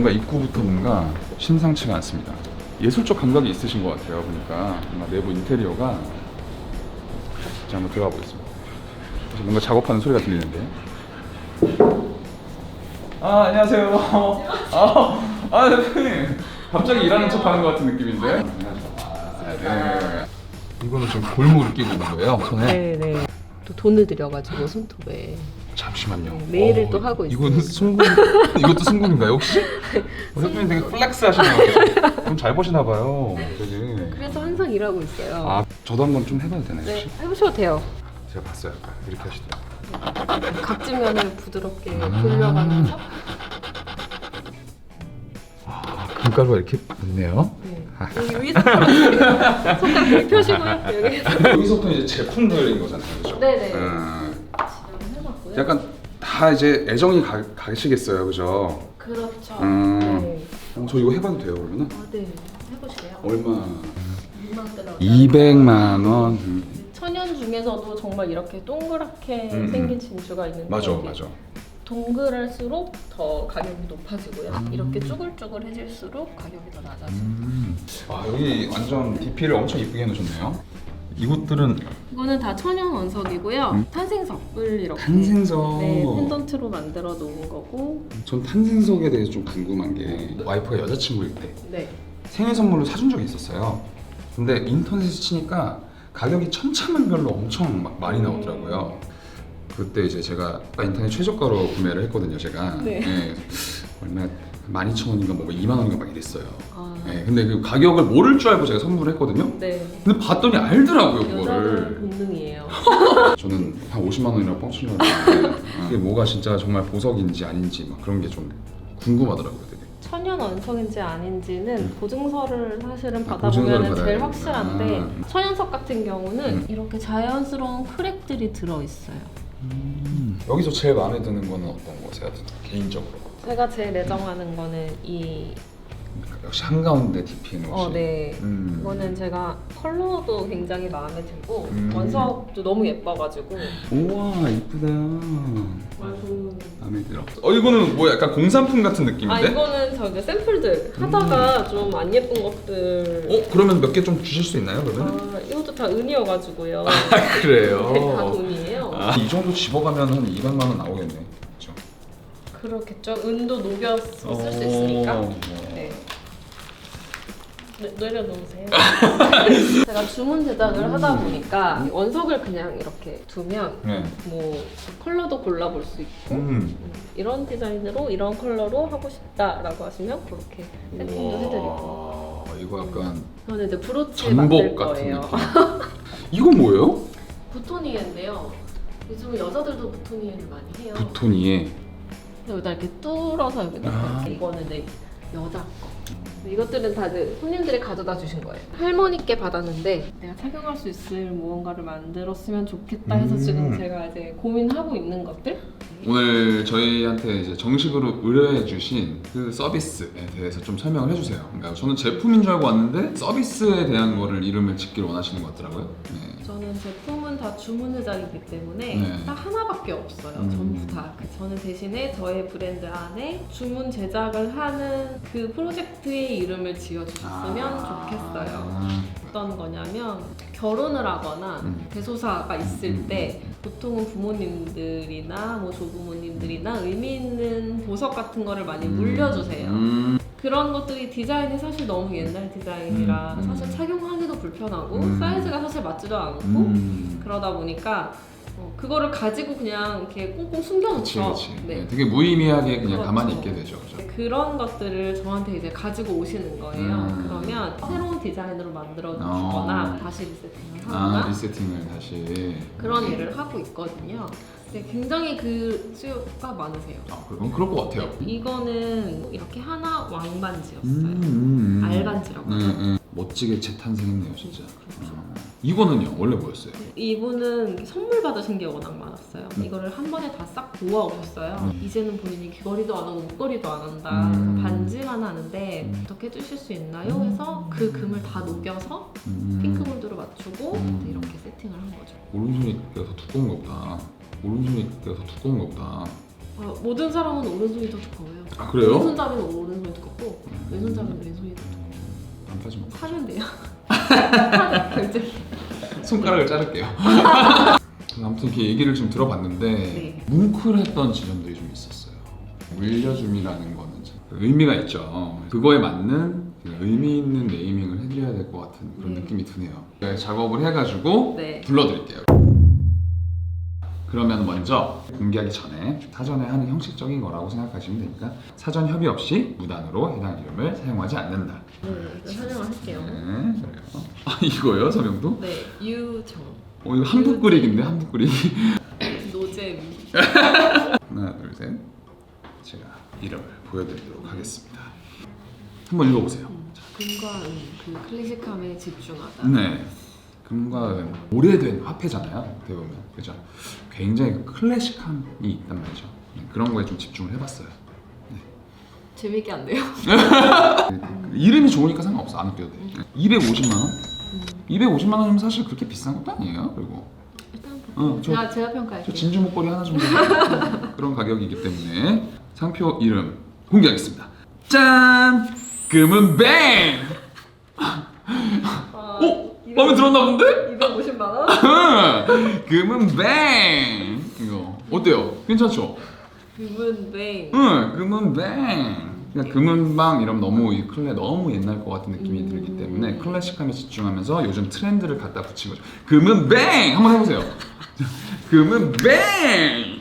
뭔가 입구부터 뭔가 심상치가 않습니다. 예술적 감각이 있으신 것 같아요. 보니까 뭔가 내부 인테리어가 자 한번 들어가 보겠습니다. 뭔가 작업하는 소리가 들리는데. 아 안녕하세요. 아, 아 대표님 갑자기 일하는 척하는 것 같은 느낌인데. 아, 네. 이거는 지금 골무를 끼고 있는 거예요 손에. 네네. 또 돈을 들여가지고 손톱에. 잠시만요. 메일을 또 하고 이건 있습니다. 승군 이것도 승군인가요 혹시? 어, 대표님 되게 플렉스 하시네요. 좀잘 보시나 봐요. 되게. 그래서 항상 일하고 있어요. 아 저도 한번 좀 해봐도 되나요 네, 혹시? 해보셔도 돼요. 제가 봤어요 아까 이렇게 하시더라고요. 각지면을 부드럽게 음. 돌려가면서. 아 금가루가 이렇게 있네요. 네. 여기 위에서 손가락 손가락 펴시고요. 여기서. 여기서부터 이제 제품들인 거잖아요, 그렇죠? 네네. 음. 약간 다 이제 애정이 가, 가시겠어요, 그죠? 그렇죠. 음. 네. 어, 저 이거 해봐도 돼요, 그러면? 아, 네. 해보실래요? 얼마? 2만 원. 200만 원. 음. 천연 중에서도 정말 이렇게 동그랗게 음, 생긴 음. 진주가 있는데 맞아, 이게 맞아. 동그랄수록 더 가격이 높아지고요. 음. 이렇게 쭈글쭈글해질수록 가격이 더 낮아져요. 음. 아 여기 완전 DP를 엄청 이쁘게 해놓으셨네요. 이곳들은 이거는 다 천연 원석이고요. 음. 탄생석을 이렇게 탄생석. 네, 펜던트로 만들어 놓은 거고. 전 탄생석에 대해서 좀 궁금한 게 와이프가 여자친구일 때 네. 생일 선물로 사준 적이 있었어요. 근데 인터넷에서 치니까 가격이 천차만별로 엄청 막 많이 나오더라고요. 그때 이제 제가 인터넷 최저가로 구매를 했거든요, 제가. 네. 얼마 12,000원인가 뭐 2만 원인가 막 이랬어요. 아, 네, 근데 그 가격을 모를 줄 알고 제가 선물을 했거든요. 네. 근데 봤더니 알더라고요, 그거를. 본능이에요. 저는 한 50만 원이라고 뻥치려고 했는데 이게 뭐가 진짜 정말 보석인지 아닌지 막 그런 게 좀 궁금하더라고요, 되게. 천연 원석인지 아닌지는 보증서를 사실은 아, 보증서를 받아보면 제일 받아야겠구나. 확실한데 아. 천연석 같은 경우는 음. 이렇게 자연스러운 크랙들이 들어 있어요. 여기서 제일 마음에 드는 거는 어떤 거세요, 개인적으로? 제가 제일 애정하는 거는 이 역시 한가운데 DP는 혹시. 어, 네. 음. 이거는 제가 컬러도 굉장히 마음에 들고 음. 원석도 너무 예뻐가지고 우와 이쁘다. 마음에 들어. 어 이거는 뭐 약간 공산품 같은 느낌인데? 아 이거는 저 이제 샘플들 하다가 좀 안 예쁜 것들 어 그러면 몇 개 좀 주실 수 있나요, 그러면? 아 이것도 다 은이어가지고요 그래요. 네, 다 돈이에요 아, 이 정도 집어가면 한 200만 원 나오겠네. 그렇겠죠 은도 녹여서 쓸수 어. 있으니까 네. 네, 내려놓으세요. 제가 주문 제작을 하다 보니까 원석을 그냥 이렇게 두면 네. 뭐 컬러도 골라볼 수 있고 음. 음, 이런 디자인으로 이런 컬러로 하고 싶다라고 하시면 그렇게 세팅도 해드리고 와, 이거 약간 저는 이제 브로치 만들 전복 같은 거예요. 느낌. 이거 뭐예요? 부토니에인데요. 요즘은 여자들도 부토니에를 많이 해요. 부토니에. 여기다 이렇게 뚫어서 여기다 아. 이거는 내 여자 거. 이것들은 다 이제 손님들이 가져다 주신 거예요. 할머니께 받았는데 내가 착용할 수 있을 무언가를 만들었으면 좋겠다 해서 음. 지금 제가 이제 고민하고 있는 것들. 오늘 저희한테 이제 정식으로 의뢰해 주신 그 서비스에 대해서 좀 설명을 해주세요. 그러니까 저는 제품인 줄 알고 왔는데 서비스에 대한 거를 이름을 짓기를 원하시는 것 같더라고요. 네. 저는 제품은 다 주문 제작이기 때문에 네. 딱 하나밖에 없어요. 음. 전부 다. 그 저는 대신에 저의 브랜드 안에 주문 제작을 하는 그 프로젝트의 이름을 지어주셨으면 좋겠어요. 아. 어떤 거냐면 결혼을 하거나 음. 대소사가 있을 음. 때 보통은 부모님들이나 뭐 조부모님들이나 의미 있는 보석 같은 거를 많이 물려주세요. 음. 그런 것들이 디자인이 사실 너무 옛날 디자인이라 음, 음. 사실 착용하기도 불편하고 음. 사이즈가 사실 맞지도 않고 음. 그러다 보니까 어, 그거를 가지고 그냥 이렇게 꽁꽁 숨겨놓죠. 그렇지. 네. 네, 되게 무의미하게 그냥 그렇죠. 가만히 있게 되죠. 그죠? 그런 것들을 저한테 이제 가지고 오시는 거예요. 음. 그러면 새로운 디자인으로 만들어 어. 주거나 다시 리세팅을 아 하거나 리세팅을 다시. 그런 일을 하고 있거든요. 근데 굉장히 그 수요가 많으세요. 아 그럼 그럴 것 같아요. 이거는 이렇게 하나 왕반지였어요. 음, 음, 음. 알반지라고 음, 하죠. 음. 멋지게 재탄생했네요, 진짜. 아. 이거는요, 원래 뭐였어요? 이분은 선물 받으신 게 워낙 많았어요. 음. 이거를 한 번에 다 싹 모아 오셨어요. 음. 이제는 본인이 귀걸이도 안 하고 목걸이도 안 한다. 음. 반지만 하는데 음. 어떻게 해주실 수 있나요? 해서 그 금을 다 녹여서 음. 핑크볼드로 맞추고 음. 이렇게 세팅을 한 거죠. 오른손이 더 두꺼운 것보다 오른손이 더 두꺼운 것보다 어, 모든 사람은 오른손이 더 두꺼워요. 아 왼손잡이는 오른손이 두껍고 왼손잡이는 왼손이 더 두꺼워. 안 빠지면 사면 돼요. 손가락을 자를게요. 아무튼 이렇게 얘기를 좀 들어봤는데 네. 뭉클했던 지점들이 좀 있었어요. 물려줌이라는 거는 참 의미가 있죠. 그거에 맞는 그 의미 있는 네이밍을 해드려야 될 것 같은 그런 네. 느낌이 드네요. 네, 작업을 해가지고 네. 불러드릴게요. 그러면 먼저 공개하기 전에 사전에 하는 형식적인 거라고 생각하시면 되니까 사전 협의 없이 무단으로 해당 이름을 사용하지 않는다. 네, 이거 설명을 할게요. 네, 그래요. 아 이거요, 서명도? 네, 유정, 어 이거 한북 그리기인데 한북 그리기. 노잼. 하나 둘 셋. 제가 이름을 보여드리도록 하겠습니다. 한번 읽어보세요. 금과 은, 그 클래식함에 집중하다. 네. 금과 은 오래된 화폐잖아요. 어떻게 보면 그죠? 굉장히 그 클래식함이 있단 말이죠. 네, 그런 거에 좀 집중을 해봤어요. 재밌게 안 돼요? 그 이름이 좋으니까 상관없어 안 웃겨도 돼. 250만 원? 250만 원이면 사실 그렇게 비싼 것도 아니에요. 그리고 일단 어, 저- 제가 제가 저 평가할게요. 진주 목걸이 하나 정도 그런 가격이기 때문에 상표 이름 공개하겠습니다. 짠! 금은 뱅! 마음에 들었나 본데? 250만 원? 금은 뱅! 이거 어때요? 괜찮죠? 금은뱅. 응, 금은 뱅! 그러니까 금은방 이러면 너무 이 클래 너무 옛날 것 같은 느낌이 음. 들기 때문에 클래식함에 집중하면서 요즘 트렌드를 갖다 붙인 거죠. 금은 뱅! 한번 해보세요. 금은 뱅!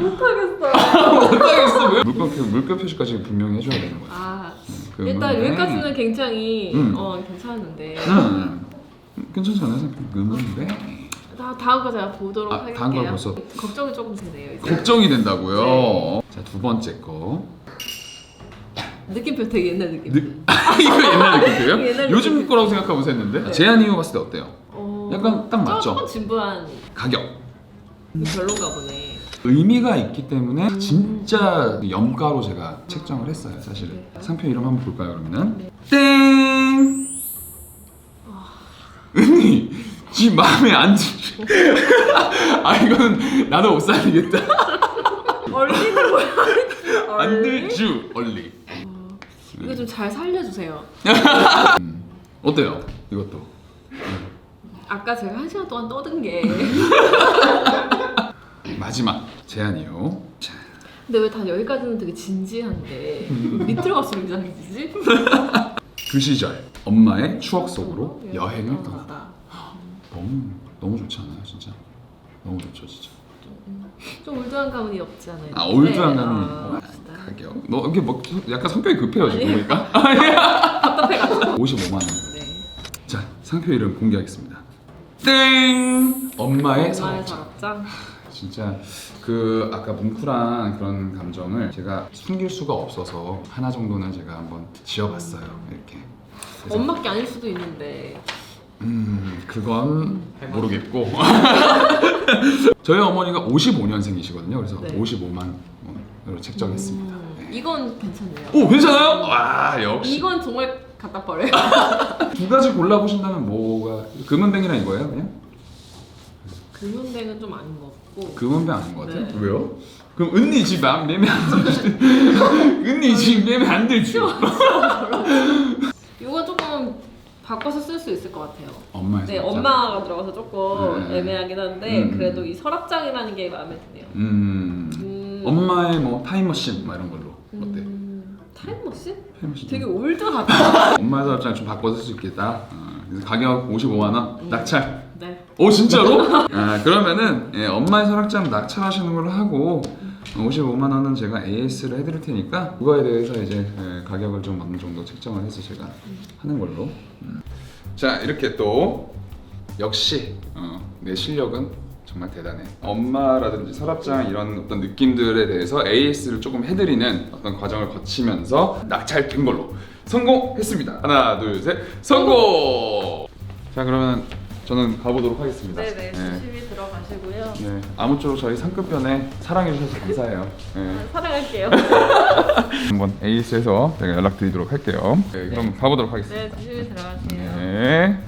못하겠어요. 못하겠어 왜? 물결 물결 표시까지 분명히 해줘야 되는 거야. 아, 금은 일단 뱅. 여기까지는 굉장히 음. 어 괜찮은데. 응. 괜찮지 않아요? 금은 뱅. 다 다음 거 제가 보도록 아, 할게요. 다음 걸 벌써- 걱정이 조금 되네요. 이제. 걱정이 된다고요. 네. 자두 번째 거. 느낌표 되게 옛날 느낌. 느... 이거 옛날 느낌이에요? 옛날 요즘 느낌. 거라고 생각하고 했는데 네. 제한 이유 봤을 때 어때요? 어, 약간 딱 맞죠? 조금 진부한 가격. 별론가 보네. 의미가 있기 때문에 진짜 염가로 제가 책정을 했어요 사실은 네. 상표 이름 한번 볼까요 그러면 네. 땡 은희 지 마음에 안 들. 아 이거는 나도 못 살리겠다 얼리는 뭐야? 안 얼리? 들주 얼리 어, 이거 좀 잘 살려주세요. 어때요 이것도 아까 제가 한 시간 동안 떠든 게 마지막 제한 이유 자, 근데 왜 다 여기까지는 되게 진지한데 밑으로 갈수록 이상해 지지? 그 시절 엄마의 추억 속으로 여행을 떠나 떠나다. 너무 너무 좋지 않아요 진짜 너무 좋죠 진짜 좀 올드한 감이 없지 않아요? 아 올드한 네. 감이 아, 어. 가격 너 이게 뭐 약간 성격이 급해요 지금. 보니까 답답해가지고 55만 원. 네. 자 상표 이름 공개하겠습니다. 땡 엄마의 엄마의 서랍장. 서랍장 진짜 그 아까 뭉클한 그런 감정을 제가 숨길 수가 없어서 하나 정도는 제가 한번 지어봤어요 이렇게. 그래서 엄마께 아닐 수도 있는데 음 그건 모르겠고 저희 어머니가 55년생이시거든요. 그래서 네. 55만 원으로 책정했습니다. 음, 네. 이건 괜찮네요 오 괜찮아요? 와 역시 이건 정말 갖다 버려요 두 가지 골라보신다면 뭐가 금은뱅이랑 이거예요 그냥? 금연뱅은 좀 아닌 것 같 고 금은뱅 아닌 것 같아요? 네. 왜요? 그럼 은니 집 안- 매매 안 들지 은니 집 매매 안 들지 이건 조금 바꿔서 쓸 수 있을 것 같아요 엄마의 네. 엄마가 들어가서 조금 네. 애매하긴 한데 음. 그래도 이 서랍장이라는 게 마음에 드네요 음, 음. 엄마의 뭐 타임머신 뭐 이런 걸로 어때? 음, 타임머신? 타임머신 되게 올드하다 엄마의 서랍장 좀 바꿔 쓸 수 있겠다 어, 그래서 가격 55만 원 음. 낙찰 네 오 진짜로? 아 그러면은 예, 엄마의 서랍장 낙찰하시는 걸로 하고 55만 원은 제가 AS를 해드릴 테니까 그거에 대해서 이제 예, 가격을 좀 어느 정도 책정을 해서 제가 하는 걸로. 음. 자 이렇게 또 역시 어, 내 실력은 정말 대단해. 엄마라든지 서랍장 이런 어떤 느낌들에 대해서 AS를 조금 해드리는 어떤 과정을 거치면서 낙찰된 걸로 성공했습니다. 하나 둘 셋 성공. 자 그러면 저는 가보도록 하겠습니다. 네네, 조심히 들어가시고요. 네, 아무쪼록 저희 상급편에 사랑해주셔서 감사해요. 네. 아, 사랑할게요. 한번 AS에서 제가 연락드리도록 할게요. 네, 그럼 가보도록 하겠습니다. 네, 조심히 들어가세요. 네.